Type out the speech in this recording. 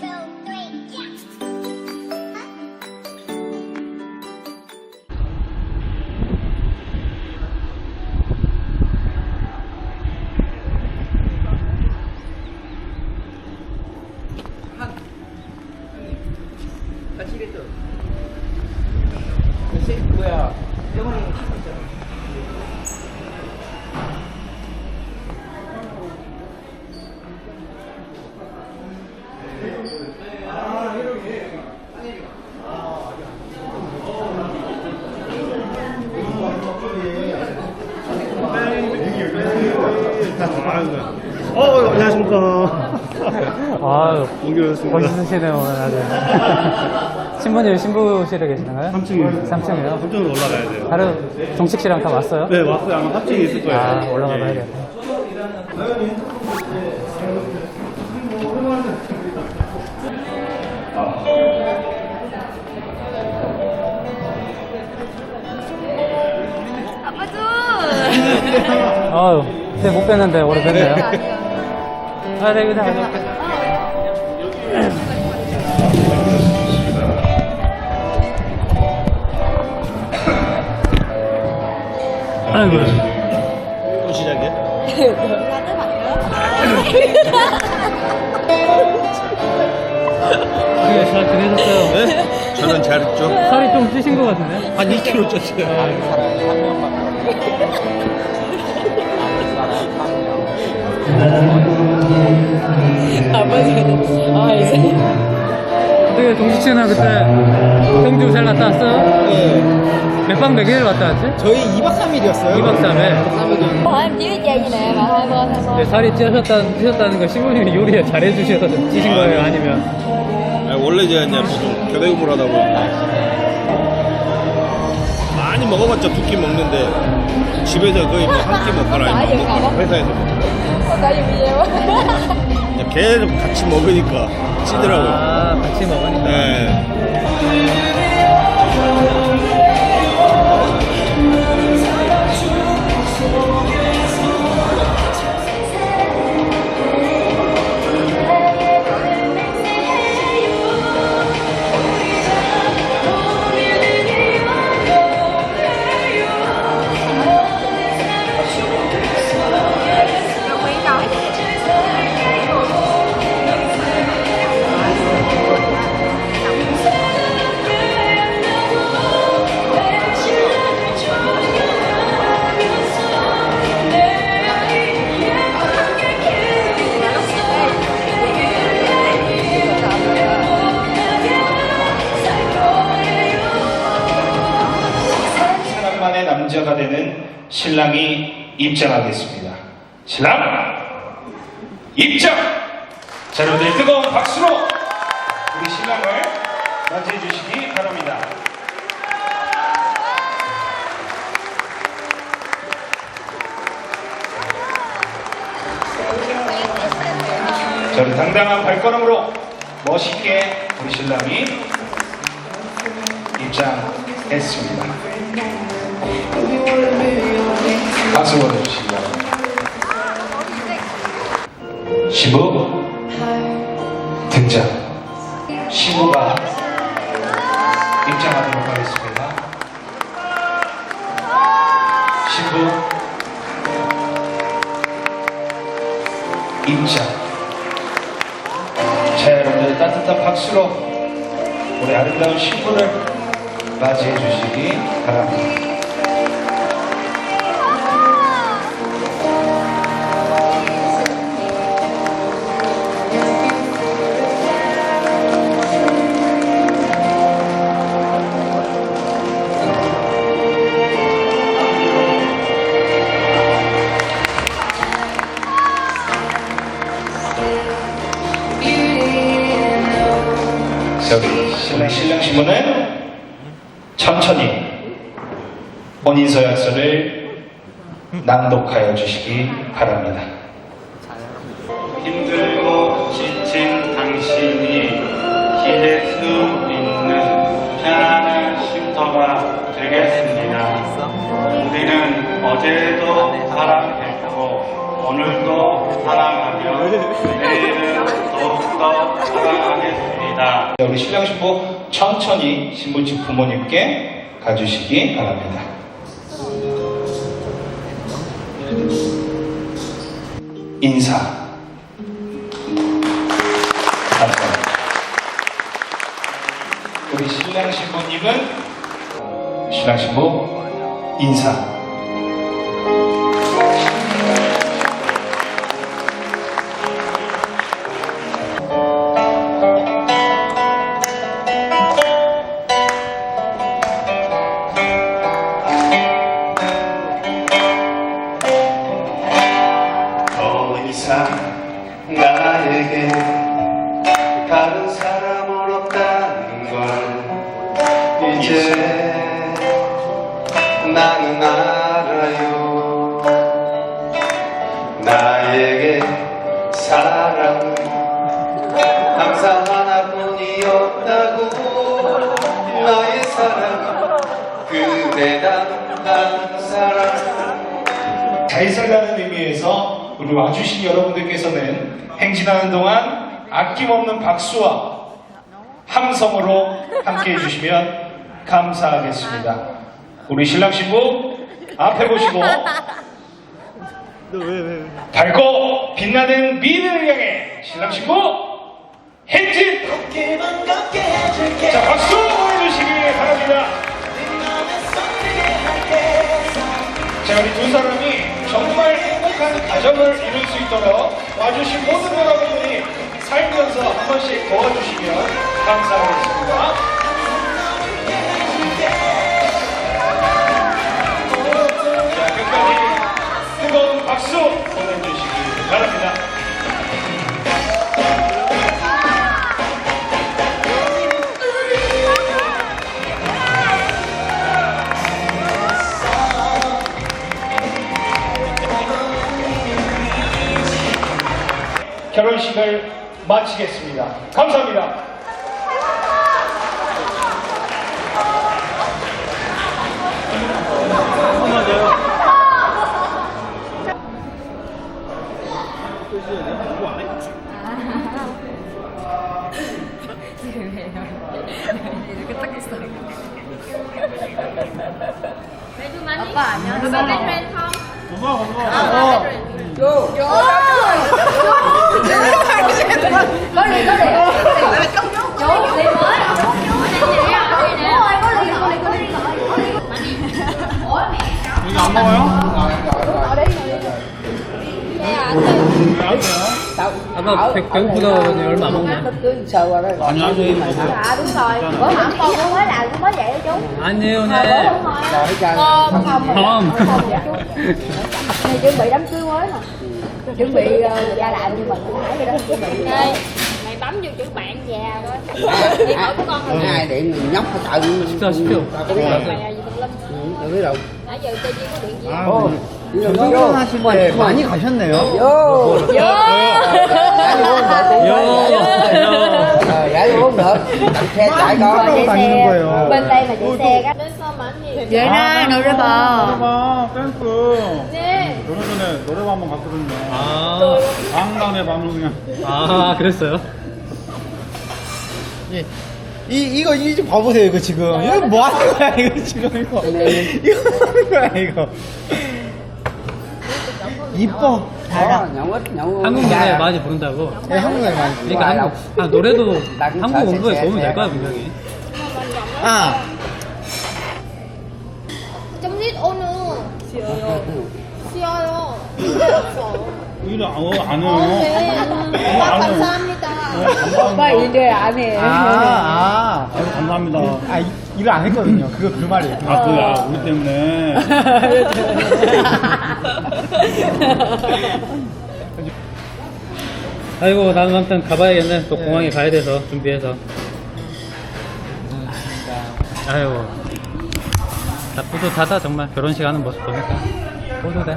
Chill. 어, 안녕하십니까. 아유, 옮겨졌습니다. 멋있으시네요, 오늘 아주. 신부님 신부실에 계시나요? 3층이요. 3층이요? 3층으로 올라가야 돼요. 하루 종식 씨랑 다 왔어요? 네, 왔어요. 아마 합층이 있을 거예요. 아, 올라가 예. 봐야겠네. 아유, 근데 못 뵀는데 오래 뵀네요. 아, 네, 그냥 가져올게요. 아이고. 또 시작이야? 네, 잘 지내셨어요? 네? 저는 잘했죠. 살이 좀 찌신 것 같은데? 한 2kg 쪘어요. 아 이제 어떻게 동식 씨는 그때 경주 잘 갔다 왔어요? 네몇박몇일 갔다 왔지? 저희 2박 3일이었어요 2박 3일. hỏi em chiếc dây gì nè mà hai bên hai bên 네, 살이 찌셨다, 찌셨다는 거 신부님이 요리에 잘해주셔서 찌신 거예요? 아니면? 아니, 원래 제가 이제 보통 교대급을 하다 보니까 먹어봤자 두 끼 먹는데 집에서 거의 뭐 한 끼 먹거나 아니면 먹거나 회사에서 먹거나 그냥 계속 같이 먹으니까 찌더라고요. 아, 같이 먹으니까. 네. 신랑이 입장하겠습니다. 신랑 입장! 자, 여러분들 뜨거운 박수로 우리 신랑을 맞이해 주시기 바랍니다. 자, 우리 당당한 발걸음으로 멋있게 우리 신랑이 입장했습니다. 박수 보내주시기 바랍니다. 시부 등장. 시부가 입장하도록 하겠습니다. 신부 입장. 자, 여러분들 따뜻한 박수로 우리 아름다운 신부를 맞이해 주시기 바랍니다. 신랑 신부는 천천히 혼인 서약서를 낭독하여 주시기 바랍니다. 힘들고 지친 당신이 기댈 수 있는 편안한 쉼터가 되겠습니다. 우리는 어제도 사랑했고 오늘도 사랑하며 내일 사랑하겠습니다. 바랍니다. 우리 신랑 신부 천천히 신부집 부모님께 가주시기 바랍니다. 인사. 우리 신랑 신부님은 신랑 신부 인사. 다른 사람은 없다는 걸 이제 나는 알아요. 나에게 사랑은 항상 하나뿐이었다고 나의 사랑은 그대단 한 사랑. 잘 살라는 의미에서 우리 와주신 여러분들께서는 행진하는 동안 아낌없는 박수와 함성으로 함께 해주시면 감사하겠습니다. 우리 신랑 신부 앞에 보시고 밝고 빛나는 미래를 향해 신랑 신부 행진! 자 박수 보내주시기 바랍니다. 자, 우리 두 사람이 정말 행복한 가정을 이룰 수 있도록 와주신 모든 여러분들이 살면서 한 번씩 도와주시면 감사하겠습니다. 뜨거운 박수 보내주시기 바랍니다. 결혼식을 마치겠습니다. 감사합니다. 이렇게 딱 했어. 아빠 안녕. 누가 Vô. Vô. Có gì có gì. Vô thì mới. Ngọn ngồi không? Ngồi, ngồi, ngồi. Ngồi đi, ngồi đi. Dạ. Ngồi nữa 어요? 아까 배, 배고프다 그러더니 얼마 안 먹네 아니 아니 이거 먹어. à đúng rồi bữa hổm con nó mới làm cũng mới vậy đó chú 아니에요 mà bữa 네 không hỏi không không không không vậy chú này chuẩn bị đám cưới mới mà chuẩn bị ờ, gia đạo như mình cũng nãy vậy đó chuẩn bị đây mày bấm vô chữ bạn già coi đi hỏi của con rồi ai điện mình nhóc phải tự 식사 시켜 mày gì tùm lum tôi biết đâu nãy giờ chơi chi có điện gì 어, 결혼하실 때 많이 가셨네요. vô giải uống được. Xe chạy con. chạy xe bên đây mà chạy xe cái vậy đó nội ra bờ 노래방. 댄스. nè 얼마 전에 노래방 한번 갔거든요. 아, 강남의 밤을 그냥. 아 그랬어요? 이 이거 이거 좀 봐보세요 이거 지금. 이거 뭐 하는 거야 이거 지금 이거. 이거 뭐 하는 거야 이거 이뻐. 달아 한국 노래 많이 부른다고. 네, 한국말 많이 부르고. 그러니까 한국, 아, 노래도 한국 공부에 도움이 될 거야 분명히? 아. nít ô nữa 싫어요. 오히려 안, 어, 안 어, 해요. 네. 어, 안 감사합니다. 오빠 이제 안 해. 아, 아, 아유, 감사합니다. 아, 이, 일을 안 했거든요. 그거 그 말이에요. 아 그야. 우리 때문에 아이고 나는 아무튼 가봐야겠네. 또 공항에 가야 돼서 준비해서. 아이고. 나 뿌듯하다 정말. 결혼식 하는 모습 보니까. 뿌듯해